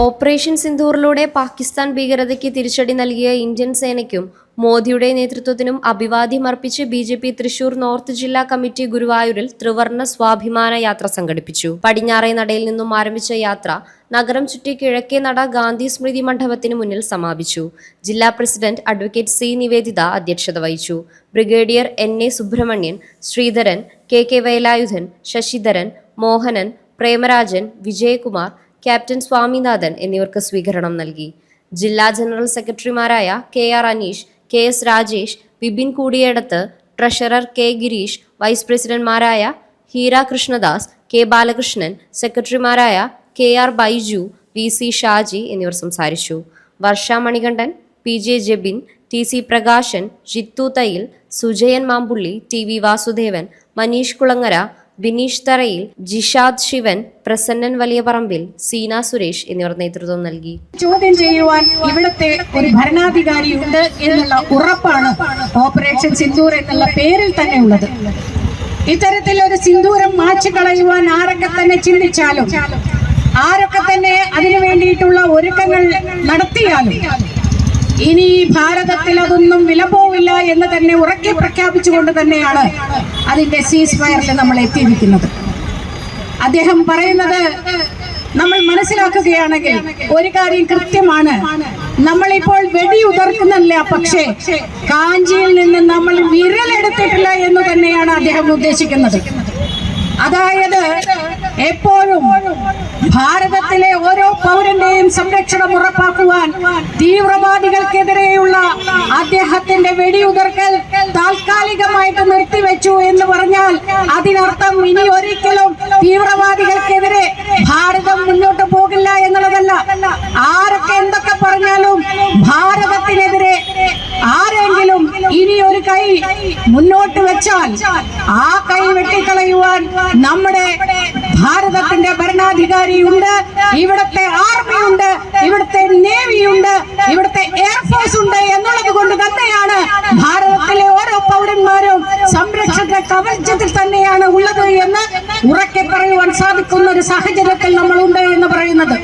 Operation സിന്ദൂറിലൂടെ Pakistan ഭീകരതയ്ക്ക് തിരിച്ചടി നൽകിയ Indian സേനയ്ക്കും മോദിയുടെ നേതൃത്വത്തിനും അഭിവാദ്യം അർപ്പിച്ച് B J P Thrissur north ജില്ലാ കമ്മിറ്റി ഗുരുവായൂരിൽ ത്രിവർണ സ്വാഭിമാന യാത്ര സംഘടിപ്പിച്ചു. പടിഞ്ഞാറേ നടയിൽ നിന്നും ആരംഭിച്ച യാത്ര നഗരം ചുറ്റി കിഴക്കേ നട ഗാന്ധി സ്മൃതി മണ്ഡപത്തിന് മുന്നിൽ സമാപിച്ചു. ജില്ലാ പ്രസിഡന്റ് അഡ്വക്കേറ്റ് സി നിവേദിത അധ്യക്ഷത വഹിച്ചു. Brigadier N A Subramanian Sreedharan K K Velayudhan Sasidharan Mohanan Premarajan Vijayakumar captain Swaminathan എന്നിവർക്ക് സ്വീകരണം നൽകി. ജില്ലാ ജനറൽ സെക്രട്ടറിമാരായ K R Aneesh K S Rajesh Vipin Koodiyedath treasurer K Gireesh vice പ്രസിഡന്റ്മാരായ Heera Krishnadas K Balakrishnan സെക്രട്ടറിമാരായ K R Baiju V C Shaji എന്നിവർ സംസാരിച്ചു. Varsha Manikandan P J Jebin T C Prakashan Jithu Thayyil Sujayan Mampully T V Vasudevan Maneesh Kulangara Bineesh Tharayil Jishad Sivan Prasannan വലിയപറമ്പിൽ സീന സുരേഷ് എന്നിവർ നേതൃത്വം നൽകി. ചോദ്യം ചെയ്യുവാൻ ഇവിടുത്തെ ഒരു ഭരണാധികാരി ഉണ്ട് എന്നുള്ള ഉറപ്പാണ് ഓപ്പറേഷൻ സിന്ദൂർ എന്നുള്ള പേരിൽ തന്നെ ഉള്ളത്. ഇത്തരത്തിൽ ഒരു സിന്ദൂരം മാച്ചു കളയുവാൻ ആരൊക്കെ തന്നെ ചിന്തിച്ചാലും ആരൊക്കെ തന്നെ അതിനു വേണ്ടിയിട്ടുള്ള ഒരുക്കങ്ങൾ നടത്തിയാലും ഇനി ഭാരതത്തിൽ അതൊന്നും വില പോവില്ല എന്ന് തന്നെ ഉറക്കെ പ്രഖ്യാപിച്ചുകൊണ്ട് തന്നെയാണ് അതിന്റെ സീസ് ഫയറിൽ നമ്മൾ എത്തിയിരിക്കുന്നത് അദ്ദേഹം പറയുന്നത് നമ്മൾ മനസ്സിലാക്കുകയാണെങ്കിൽ ഒരു കാര്യം കൃത്യമാണ്. നമ്മളിപ്പോൾ വെടിയുതിർക്കുന്നില്ല പക്ഷേ കാഞ്ചിയിൽ നിന്ന് നമ്മൾ വിരലെടുത്തിട്ടില്ല എന്ന് തന്നെയാണ് അദ്ദേഹം ഉദ്ദേശിക്കുന്നത്. അതായത് എപ്പോഴും ഭാരതത്തിലെ ഓരോ പൗരന്റെയും സംരക്ഷണം ഉറപ്പാക്കുവാൻ തീവ്രവാദികൾക്കെതിരെയുള്ള അദ്ദേഹത്തിന്റെ വെടിയുതിർക്കൽ താൽക്കാലികമായിട്ട് നിർത്തിവെച്ചു എന്ന് പറഞ്ഞാൽ അതിനർത്ഥം ഇനി ഒരിക്കലും തീവ്രവാദികൾക്കെതിരെ ഭാരതം മുന്നോട്ട് പോകില്ല എന്നുള്ളതല്ല. ആരൊക്കെ എന്തൊക്കെ പറഞ്ഞാലും ഭാരതത്തിനെതിരെ ആരെങ്കിലും ഇനി ഒരു കൈ മുന്നോട്ട് വെച്ചാൽ ആ കൈ വെട്ടിക്കളയുവാൻ നമ്മുടെ ഭാരതത്തിന്റെ ഭരണാധികാരിയുണ്ട് ഇവിടുത്തെ ആർമിയുണ്ട് ഇവിടുത്തെ നേവിയുണ്ട് ഇവിടുത്തെ എയർഫോഴ്സ് ഉണ്ട് എന്നുള്ളത് കൊണ്ട് അവരുടെ കവചത്തിൽ തന്നെയാണ് ഉള്ളത് എന്ന് ഉറക്കെ പറയുവാൻ സാധിക്കുന്ന ഒരു സാഹചര്യത്തിൽ നമ്മളുണ്ട് എന്ന് പറയുന്നത്.